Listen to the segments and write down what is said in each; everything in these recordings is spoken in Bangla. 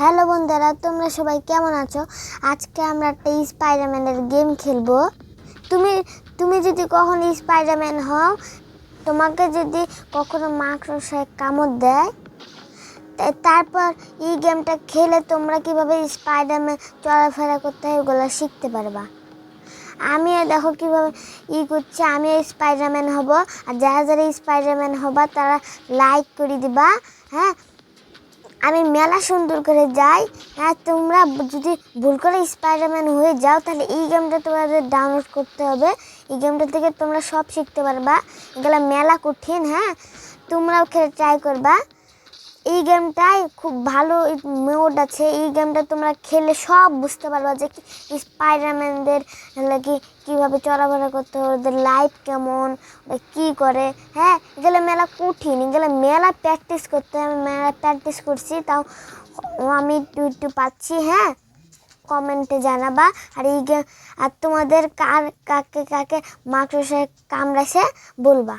হ্যালো বন্ধুরা, তোমরা সবাই কেমন আছো? আজকে আমরা একটা স্পাইডারম্যানের গেম খেলব। তুমি তুমি যদি কখনো স্পাইডারম্যান হও, তোমাকে যদি কখনো মাকড়সায় কামড় দেয় তারপর এই গেমটা খেলে তোমরা কীভাবে স্পাইডারম্যান চলাফেরা করতে হয় ওগুলো শিখতে পারবা। আমি দেখো কীভাবে ই করছে আমি স্পাইডারম্যান হব, আর যারা যারা স্পাইডারম্যান হবা, তারা লাইক করে দিবা হ্যাঁ? আমি মেলা সুন্দর করে যাই। হ্যাঁ তোমরা যদি ভুল করে স্পাইডারম্যান হয়ে যাও, তাহলে এই গেমটা তোমাদের ডাউনলোড করতে হবে। এই গেমটা থেকে তোমরা সব শিখতে পারবা। এগুলো মেলা কঠিন হ্যাঁ? তোমরাও খেলে ট্রাই করবা। এই গেমটায় খুব ভালো মোড আছে। এই গেমটা তোমরা খেলে সব বুঝতে পারবা যে স্পাইডারম্যানদের কি কীভাবে চলাফেরা করতে হবে ওদের লাইফ কেমন কী করে। হ্যাঁ এগুলো মেলা কঠিন এগুলো মেলা প্র্যাকটিস করতে হয় আমি মেলা প্র্যাকটিস করছি, তাও আমি একটু একটু পাচ্ছি হ্যাঁ। কমেন্টে জানাবা, আর এই গে- আর তোমাদের কার, কাকে কাকে মাকড়সায় কামড়াছে বলবা।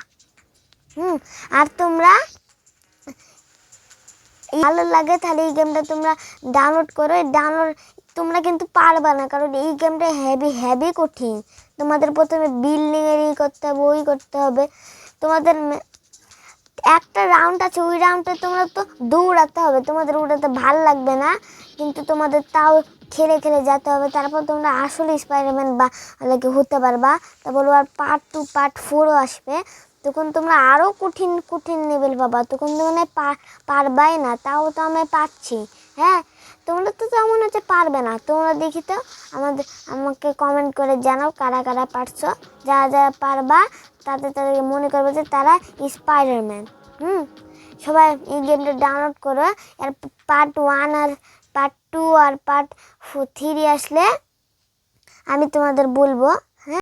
হুম, আর তোমরা ভালো লাগে, তাহলে এই গেমটা তোমরা ডাউনলোড করো। ডাউনলোড তোমরা কিন্তু পারবা না, কারণ এই গেমটা হেভি হেভি কঠিন। তোমাদের প্রথমে বিল্ডিং এর ই করতে হবে, ওই করতে হবে। তোমাদের একটা রাউন্ড আছে, ওই রাউন্ডে তোমরা তো দৌড়াতে হবে। তোমাদের ওটাতে ভালো লাগবে না, কিন্তু তোমাদের তাও খেলে খেলে যেতে হবে। তারপর তোমরা আসলে স্পাইডারম্যান বা হতে পারবা? তারপর আর পার্ট টু পার্ট ফোরও আসবে। তখন তোমরা আরও কঠিন কঠিন লেভেল পাবা। তখন তোমরা পা- পারবাই না, তাও তো আমি পাচ্ছি হ্যাঁ? তোমরা তো তেমন হচ্ছে পারবে না। তোমরা দেখি তো, আমাদের, আমাকে কমেন্ট করে জানাও কারা কারা পারছ। যারা যারা পারবা, তাদের, তাদেরকে মনে করবে যে তারা স্পাইডারম্যান হুম? সবাই এই গেমটা ডাউনলোড করো। এর পার্ট ওয়ান আর পার্ট টু আর পার্ট থ্রি আসলে আমি তোমাদের বলব।